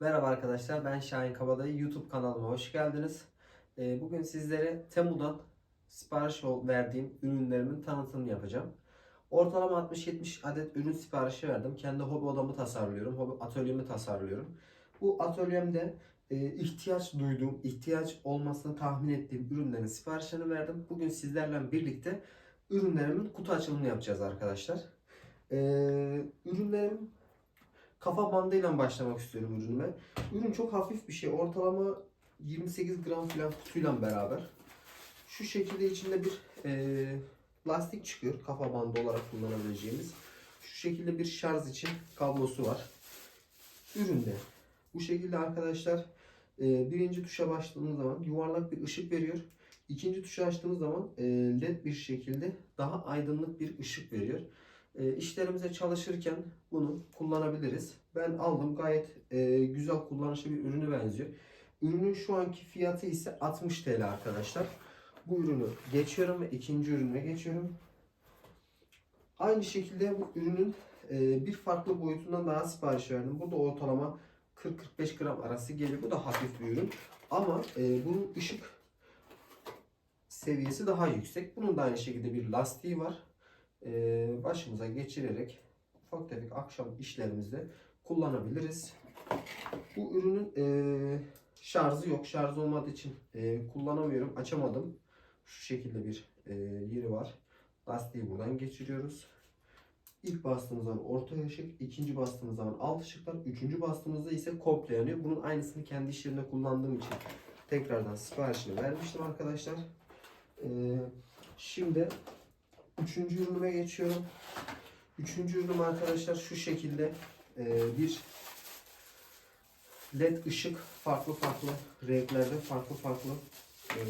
Merhaba arkadaşlar ben Şahin Kabadayı YouTube kanalıma hoş geldiniz. Ee, Bugün sizlere Temu'dan sipariş verdiğim ürünlerimin tanıtımını yapacağım. Ortalama 60-70 adet ürün siparişi verdim. Kendi hobi odamı tasarlıyorum, hobi atölyemi tasarlıyorum. Bu atölyemde e, ihtiyaç duyduğum, ihtiyaç olmasını tahmin ettiğim ürünlerin siparişlerini verdim. Bugün sizlerle birlikte ürünlerimin kutu açılımını yapacağız arkadaşlar. Ee, ürünlerim kafa bandıyla başlamak istiyorum ürünüme. Ürün çok hafif bir şey. Ortalama 28 gram falan kutuyla beraber. Şu şekilde içinde bir e, lastik çıkıyor. Kafa bandı olarak kullanabileceğimiz. Şu şekilde bir şarj için kablosu var. Üründe. Bu şekilde arkadaşlar e, birinci tuşa başladığımız zaman yuvarlak bir ışık veriyor. İkinci tuşu açtığımız zaman e, led bir şekilde daha aydınlık bir ışık veriyor. E, işlerimize çalışırken bunu kullanabiliriz. Ben aldım gayet e, güzel kullanışlı bir ürünü benziyor. Ürünün şu anki fiyatı ise 60 TL arkadaşlar. Bu ürünü geçiyorum ikinci ürüne geçiyorum. Aynı şekilde bu ürünün e, bir farklı boyutundan daha sipariş verdim. Burada ortalama 40-45 gram arası geliyor. Bu da hafif bir ürün. Ama e, bunun ışık seviyesi daha yüksek. Bunun da aynı şekilde bir lastiği var. E, başımıza geçirerek ufak tefek akşam işlerimizde kullanabiliriz. Bu ürünün e, şarjı yok. Şarj olmadığı için e, kullanamıyorum. Açamadım. Şu şekilde bir yeri var. Lastiği buradan geçiriyoruz. İlk bastığımız zaman orta ışık, ikinci bastığımız zaman alt ışıklar, üçüncü bastığımızda ise komple yanıyor. Bunun aynısını kendi iş yerimde kullandığım için tekrardan siparişini vermiştim arkadaşlar. E, şimdi üçüncü ürünüme geçiyorum. Üçüncü ürünüm arkadaşlar şu şekilde e, bir led ışık farklı farklı renklerde farklı farklı e,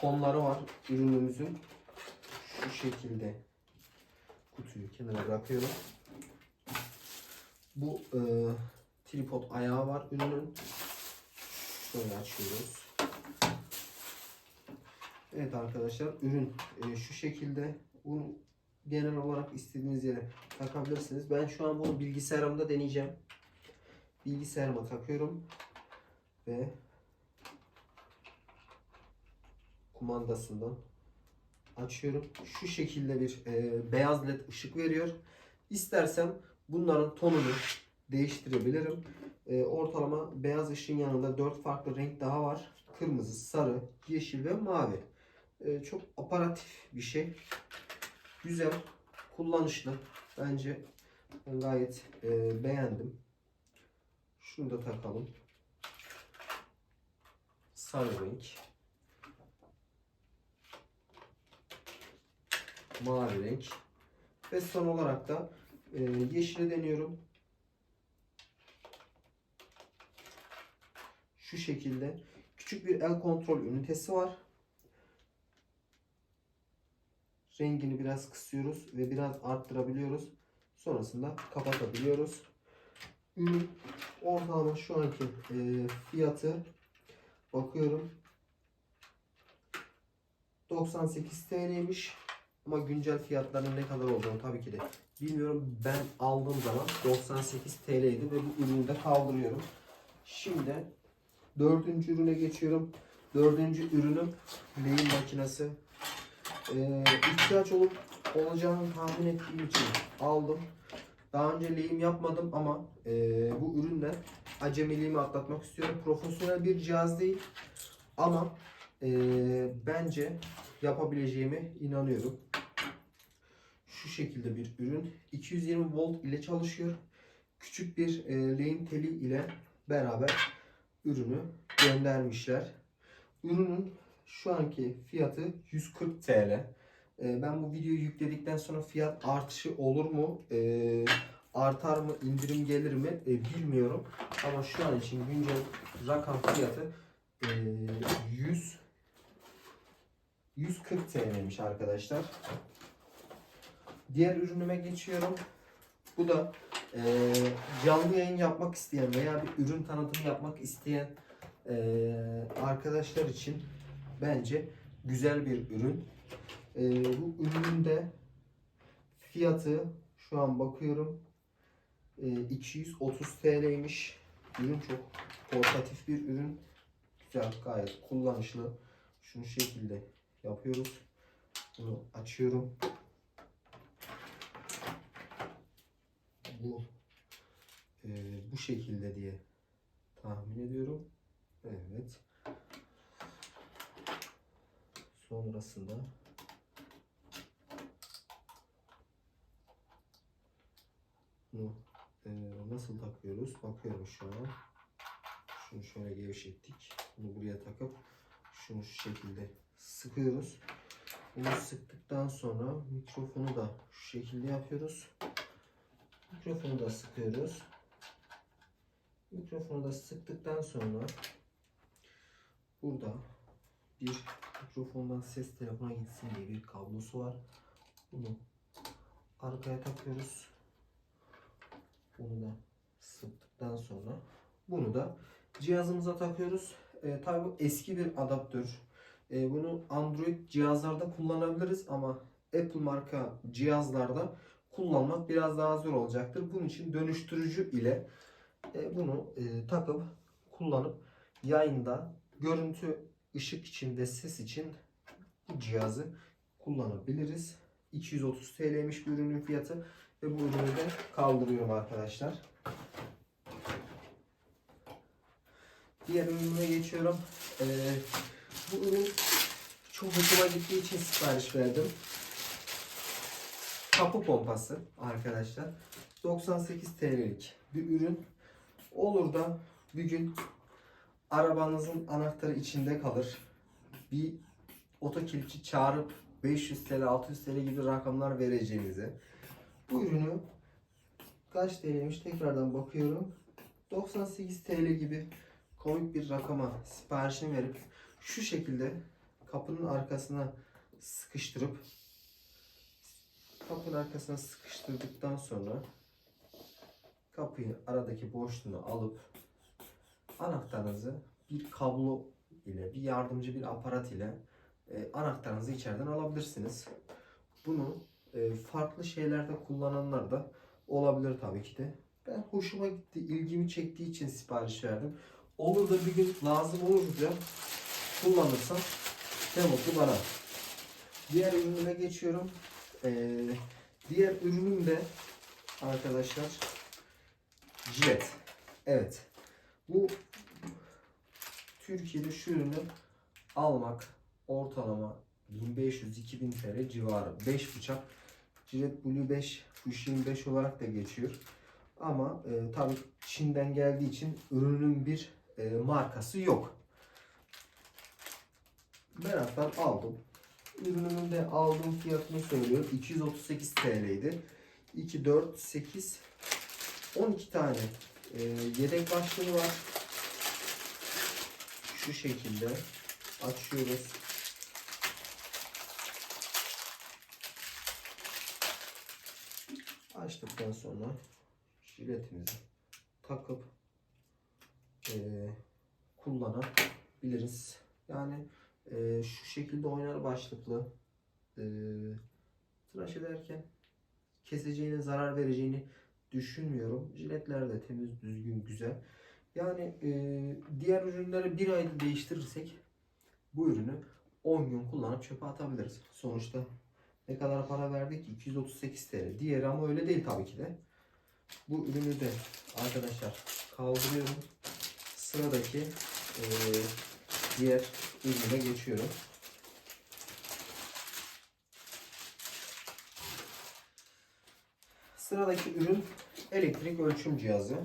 tonları var ürünümüzün. Şu şekilde kutuyu kenara bırakıyorum. Bu e, tripod ayağı var ürünün. Şöyle açıyoruz. Evet arkadaşlar ürün e, şu şekilde. Bunu genel olarak istediğiniz yere takabilirsiniz. Ben şu an bunu bilgisayarımda deneyeceğim. Bilgisayarıma takıyorum ve kumandasından açıyorum. Şu şekilde bir e, beyaz led ışık veriyor. İstersem bunların tonunu değiştirebilirim. E, ortalama beyaz ışığın yanında 4 farklı renk daha var. Kırmızı, sarı, yeşil ve mavi. E, çok aparatif bir şey. Güzel, kullanışlı. Bence ben gayet e, beğendim. Şunu da takalım. Sarı renk. Mavi renk. Ve son olarak da e, yeşili deniyorum. Şu şekilde küçük bir el kontrol ünitesi var. Rengini biraz kısıyoruz ve biraz arttırabiliyoruz. Sonrasında kapatabiliyoruz. Ürün ortalama şu anki e, fiyatı bakıyorum 98 TL'ymiş ama güncel fiyatlarının ne kadar olduğunu tabii ki de bilmiyorum. Ben aldığım zaman 98 TL'ydi ve bu ürünü de kaldırıyorum. Şimdi dördüncü ürüne geçiyorum. Dördüncü ürünüm lehim makinesi. Ee, ihtiyaç olup olacağını tahmin ettiğim için aldım. Daha önce lehim yapmadım ama e, bu ürünle acemiliğimi atlatmak istiyorum. Profesyonel bir cihaz değil ama e, bence yapabileceğime inanıyorum. Şu şekilde bir ürün. 220 volt ile çalışıyor. Küçük bir e, lehim teli ile beraber ürünü göndermişler. Ürünün şu anki fiyatı 140 TL. E, ben bu videoyu yükledikten sonra fiyat artışı olur mu? E, artar mı? indirim gelir mi? E, bilmiyorum. Ama şu an için güncel rakam fiyatı e, 100 140 TL'ymiş arkadaşlar. Diğer ürünüme geçiyorum. Bu da e, canlı yayın yapmak isteyen veya bir ürün tanıtımı yapmak isteyen e, arkadaşlar için bence güzel bir ürün. E, bu ürünün de fiyatı şu an bakıyorum e, 230 TL'ymiş. ürün çok portatif bir ürün. Güzel, gayet kullanışlı. Şunu şekilde yapıyoruz. Bunu açıyorum. Bu e, bu şekilde diye tahmin ediyorum. Evet. Sonrasında bunu e, nasıl takıyoruz? Bakıyorum şu an. Şunu şöyle gevşettik. Bunu buraya takıp şunu şu şekilde sıkıyoruz. Bunu sıktıktan sonra mikrofonu da şu şekilde yapıyoruz. Mikrofonu da sıkıyoruz. Mikrofonu da sıktıktan sonra burada bir mikrofondan ses telefona gitsin diye bir kablosu var. Bunu arkaya takıyoruz. Bunu da sıktıktan sonra bunu da cihazımıza takıyoruz. E, tabi bu eski bir adaptör. E, bunu Android cihazlarda kullanabiliriz ama Apple marka cihazlarda kullanmak biraz daha zor olacaktır. Bunun için dönüştürücü ile e, bunu e, takıp kullanıp yayında görüntü, ışık için ve ses için bu cihazı kullanabiliriz. 230 TL'ymiş bir ürünün fiyatı ve bu ürünü de kaldırıyorum arkadaşlar. Diğer ürünüme geçiyorum. Ee, bu ürün çok hoşuma gittiği için sipariş verdim. Kapı pompası arkadaşlar. 98 TL'lik bir ürün. Olur da bir gün arabanızın anahtarı içinde kalır. Bir otokilitçi çağırıp 500 TL, 600 TL gibi rakamlar vereceğinize bu ürünü kaç TL'ymiş tekrardan bakıyorum. 98 TL gibi komik bir rakama siparişini verip şu şekilde kapının arkasına sıkıştırıp kapının arkasına sıkıştırdıktan sonra kapıyı aradaki boşluğunu alıp anahtarınızı bir kablo ile bir yardımcı bir aparat ile e, anahtarınızı içeriden alabilirsiniz. Bunu e, farklı şeylerde kullananlar da olabilir tabii ki de. Ben hoşuma gitti, ilgimi çektiği için sipariş verdim. Olur da bir gün lazım olunca kullanırsam ne mutlu bana. Diğer ürünüme geçiyorum. Ee, diğer ürünüm de arkadaşlar jilet. Evet. Bu Türkiye'de şu ürünü almak ortalama 1500-2000 TL civarı. 5 bıçak Jilet Blue 5 Fusion 5 olarak da geçiyor. Ama e, tabii Çin'den geldiği için ürünün bir e, markası yok. Meraktan aldım. Ürünümün de aldığım fiyatını söylüyor. 238 TL'ydi. 2, 4, 8, 12 tane e, yedek başlığı var. Şu şekilde açıyoruz. Açtıktan sonra jiletimizi takıp eee kullanabiliriz. Yani eee, şu şekilde oynar başlıklı eee tıraş ederken keseceğine zarar vereceğini düşünmüyorum. Jiletler de temiz, düzgün, güzel. Yani eee, diğer ürünleri bir ayda değiştirirsek bu ürünü 10 gün kullanıp çöpe atabiliriz. Sonuçta ne kadar para verdik? 238 TL. Diğeri ama öyle değil tabii ki de. Bu ürünü de arkadaşlar kaldırıyorum. Sıradaki eee, diğer ürüne geçiyorum. Sıradaki ürün elektrik ölçüm cihazı.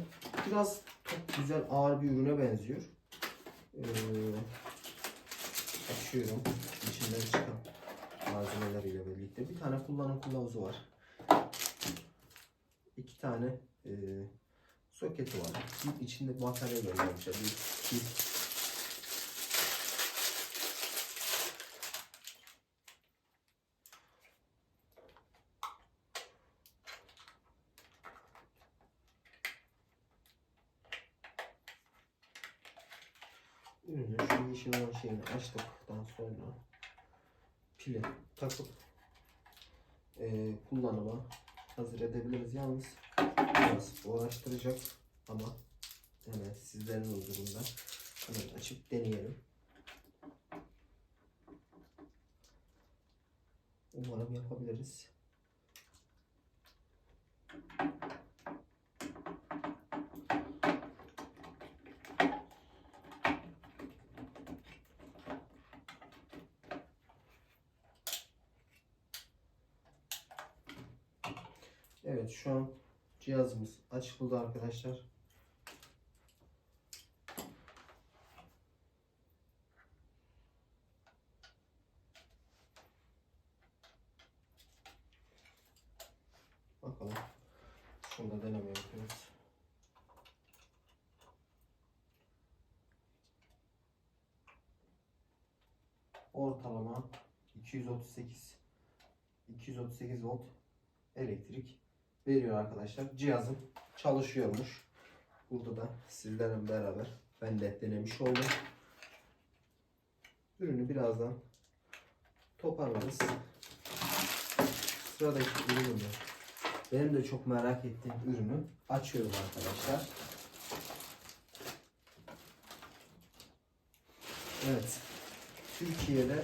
Biraz çok güzel ağır bir ürüne benziyor. Eee, açıyorum. İçinden çıkan malzemeleriyle birlikte. Bir tane kullanım kılavuzu var. İki tane eee soketi var. Bir içinde batarya göndermişler. Bir pil. Ürünün şu yeşil olan şeyini açtıktan sonra pili takıp eee kullanıma hazır edebiliriz. Yalnız biraz uğraştıracak ama Hemen sizlerin huzurunda. Hemen açıp deneyelim. Umarım yapabiliriz. Evet şu an cihazımız açıldı arkadaşlar. Bakalım. Şunda deneme yapıyoruz. Ortalama 238 238 volt elektrik veriyor arkadaşlar. Cihazım çalışıyormuş. Burada da sizlerle beraber ben de denemiş oldum. Ürünü birazdan toparlarız. Sıradaki ürünü benim de çok merak ettiğim ürünü açıyorum arkadaşlar. Evet. Türkiye'de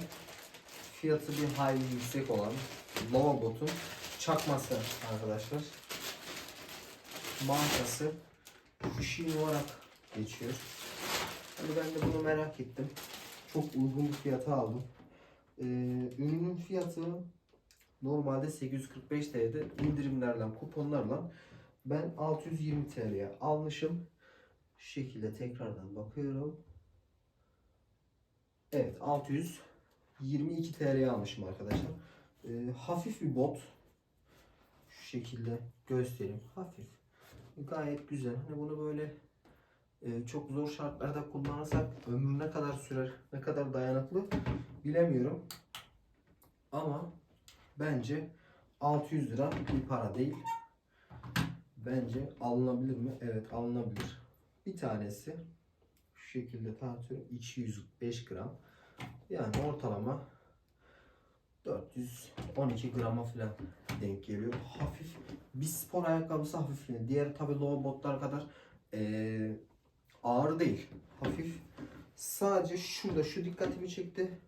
fiyatı bir hayli yüksek olan Lovabot'un çakması arkadaşlar. Markası Fushimi olarak geçiyor. Hani ben de bunu merak ettim. Çok uygun bir fiyata aldım. Ee, ürünün fiyatı normalde 845 TL'de indirimlerle, kuponlarla ben 620 TL'ye almışım. Şu şekilde tekrardan bakıyorum. Evet 622 TL'ye almışım arkadaşlar. Ee, hafif bir bot. Şekilde göstereyim. Hafif. Gayet güzel. Hani bunu böyle e, çok zor şartlarda kullanırsak ömrü ne kadar sürer, ne kadar dayanıklı bilemiyorum. Ama bence 600 lira bir para değil. Bence alınabilir mi? Evet alınabilir. Bir tanesi şu şekilde tartıyorum 205 gram. Yani ortalama 412 grama falan denk geliyor. Hafif bir spor ayakkabısı hafif. yani. Diğer tabi low botlar kadar eee, ağır değil. Hafif. Sadece şurada şu dikkatimi çekti.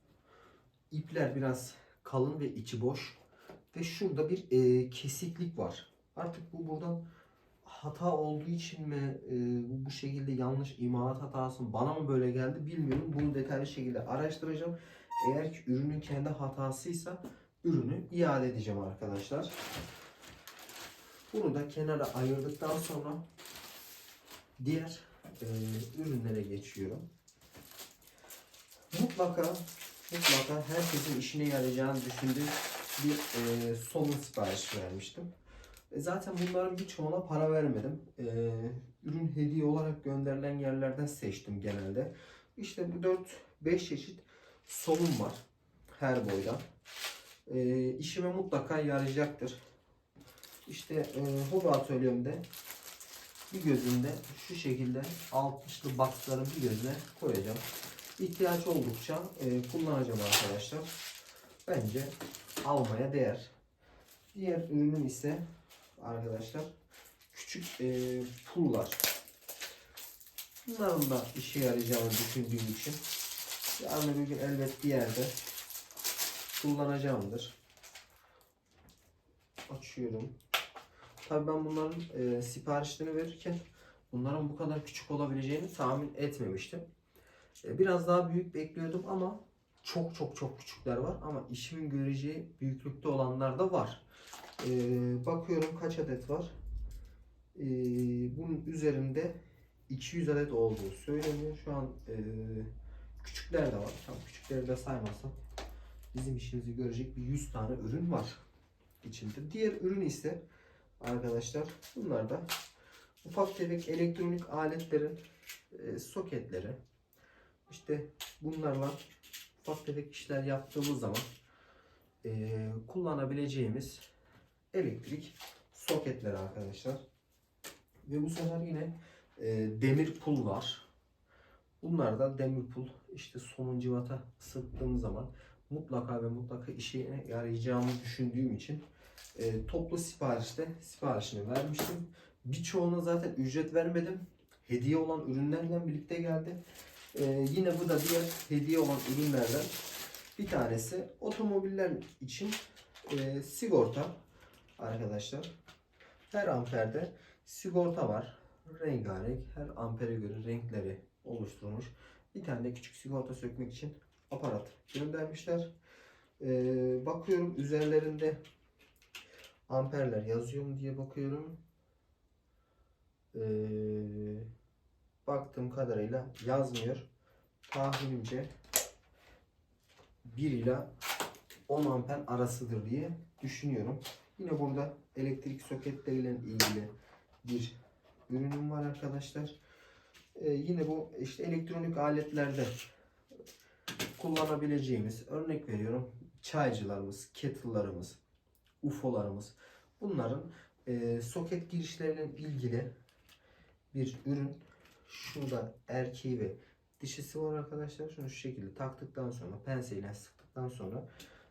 İpler biraz kalın ve içi boş. Ve şurada bir eee, kesiklik var. Artık bu buradan hata olduğu için mi eee, bu, bu şekilde yanlış imalat hatası mı, bana mı böyle geldi bilmiyorum. Bunu detaylı şekilde araştıracağım. Eğer ki ürünün kendi hatasıysa ürünü iade edeceğim arkadaşlar. Bunu da kenara ayırdıktan sonra diğer e, ürünlere geçiyorum. Mutlaka mutlaka herkesin işine yarayacağını düşündüğüm bir e, somun sipariş vermiştim. E, zaten bunların birçoğuna para vermedim. E, ürün hediye olarak gönderilen yerlerden seçtim genelde. İşte bu 4-5 çeşit somun var her boydan. E, işime mutlaka yarayacaktır. İşte e, hobi atölyemde bir gözünde şu şekilde 60'lı boxların bir gözüne koyacağım. İhtiyaç oldukça e, kullanacağım arkadaşlar. Bence almaya değer. Diğer ürünüm ise arkadaşlar küçük e, pullar. Bunların da işe yarayacağını düşündüğüm için yarın bir gün elbet bir yerde kullanacağımdır. Açıyorum. Tabii ben bunların e, siparişlerini verirken bunların bu kadar küçük olabileceğini tahmin etmemiştim. E, biraz daha büyük bekliyordum ama çok çok çok küçükler var ama işimin göreceği büyüklükte olanlar da var. E, bakıyorum kaç adet var. E, bunun üzerinde 200 adet olduğu söyleniyor. Şu an e, küçükler de var. Tam küçükleri de saymazsam bizim işimizi görecek bir 100 tane ürün var içinde. Diğer ürün ise arkadaşlar bunlar da ufak tefek elektronik aletlerin e, soketleri. İşte bunlarla ufak tefek işler yaptığımız zaman e, kullanabileceğimiz elektrik soketleri arkadaşlar. Ve bu sefer yine e, demir pul var. Bunlar da demir pul işte somun civata sıktığım zaman mutlaka ve mutlaka işe yarayacağımı düşündüğüm için e, toplu siparişte siparişini vermiştim. Birçoğuna zaten ücret vermedim. hediye olan ürünlerle birlikte geldi. Ee, yine bu da diğer hediye olan ürünlerden bir tanesi. Otomobiller için e, sigorta arkadaşlar. Her amperde sigorta var. Rengarenk. Her ampere göre renkleri oluşturulmuş. Bir tane de küçük sigorta sökmek için aparat göndermişler. Ee, bakıyorum üzerlerinde amperler yazıyor mu diye bakıyorum. Ee, baktığım kadarıyla yazmıyor. Tahminimce 1 ile 10 amper arasıdır diye düşünüyorum. Yine burada elektrik soketleriyle ilgili bir ürünüm var arkadaşlar. Ee, yine bu işte elektronik aletlerde kullanabileceğimiz örnek veriyorum çaycılarımız, kettle'larımız, UFO'larımız bunların e, soket girişleriyle ilgili bir ürün. Şurada erkeği ve dişisi var arkadaşlar. Şunu şu şekilde taktıktan sonra penseyle sıktıktan sonra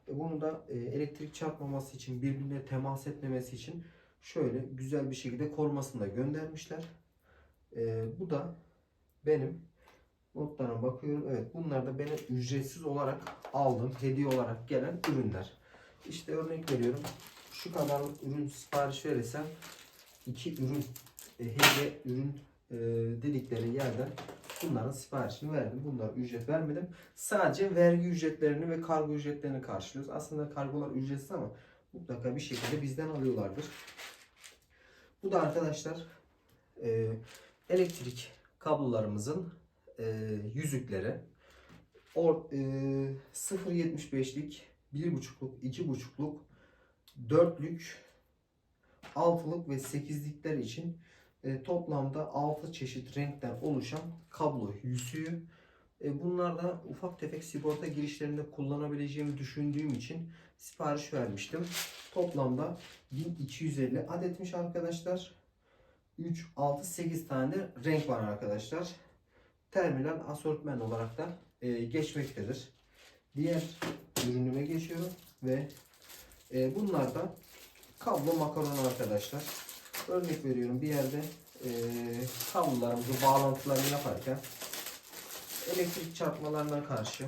e, bunu da e, elektrik çarpmaması için birbirine temas etmemesi için şöyle güzel bir şekilde korumasını da göndermişler. E, bu da benim notlarına bakıyorum. Evet bunlar da benim ücretsiz olarak aldığım hediye olarak gelen ürünler. İşte örnek veriyorum. Şu kadarlık ürün sipariş verirsem iki ürün e, hediye ürün e, dedikleri yerden bunların siparişini verdim. Bunlara ücret vermedim. Sadece vergi ücretlerini ve kargo ücretlerini karşılıyoruz. Aslında kargolar ücretsiz ama mutlaka bir şekilde bizden alıyorlardır. Bu da arkadaşlar e, elektrik kablolarımızın e, yüzükleri. Or, e, 0.75'lik, 1.5'luk, 2.5'luk, 4'lük, 6'lık ve 8'likler için e, toplamda 6 çeşit renkten oluşan kablo yüzüğü. E, bunlar da ufak tefek sigorta girişlerinde kullanabileceğimi düşündüğüm için sipariş vermiştim. Toplamda 1250 adetmiş arkadaşlar. 3, 6, 8 tane renk var arkadaşlar. Terminal asortmen olarak da e, geçmektedir. Diğer ürünüme geçiyorum ve e, bunlar da kablo makaron arkadaşlar. Örnek veriyorum bir yerde e, kablolarımızı bağlantılarını yaparken elektrik çarpmalarına karşı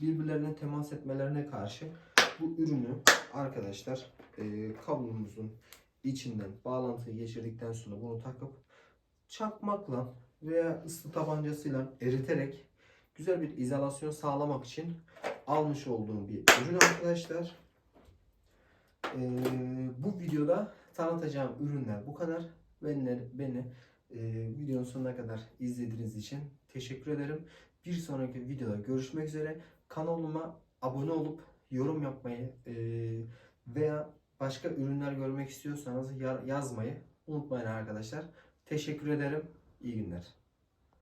birbirlerine temas etmelerine karşı bu ürünü arkadaşlar e, kablomuzun içinden bağlantıyı geçirdikten sonra bunu takıp çakmakla veya ısı tabancasıyla eriterek güzel bir izolasyon sağlamak için almış olduğum bir ürün arkadaşlar. Ee, bu videoda tanıtacağım ürünler bu kadar. Beni, beni e, videonun sonuna kadar izlediğiniz için teşekkür ederim. Bir sonraki videoda görüşmek üzere. Kanalıma abone olup yorum yapmayı e, veya başka ürünler görmek istiyorsanız ya- yazmayı unutmayın arkadaşlar. Teşekkür ederim. İyi günler.